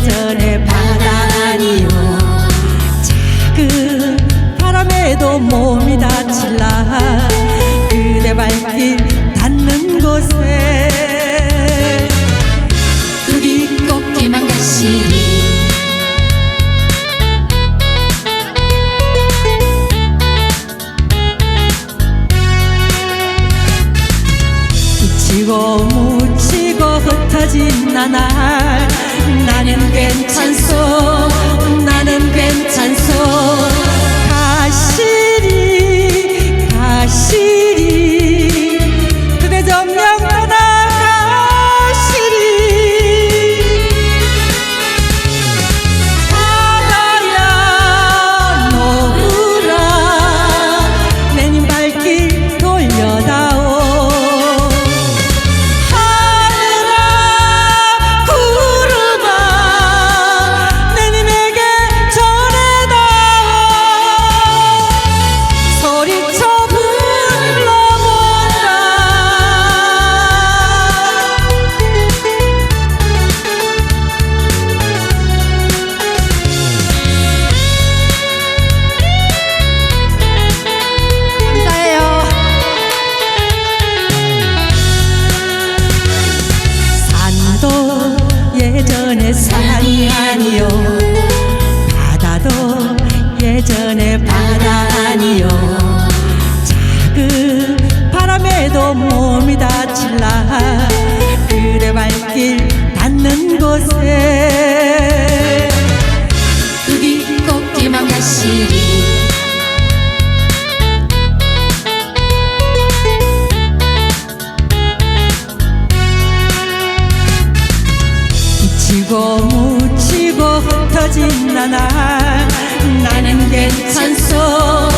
계절의 바다 아니요 작은 바람에도 몸이 다칠라. 그대 발길 닿는 곳에 우리 꽃길만 가시리 지고 묻히고 흩어진 나날 나는 괜찮소 예전의 산이 아니요. 바다도 예전의 바다 아니요. 작은 바람에도 몸이 다칠라. 그대 발길 닿는 곳에. 우기 꽃길만 가시 치고 묻히고 흩어진 나나 나는 괜찮소.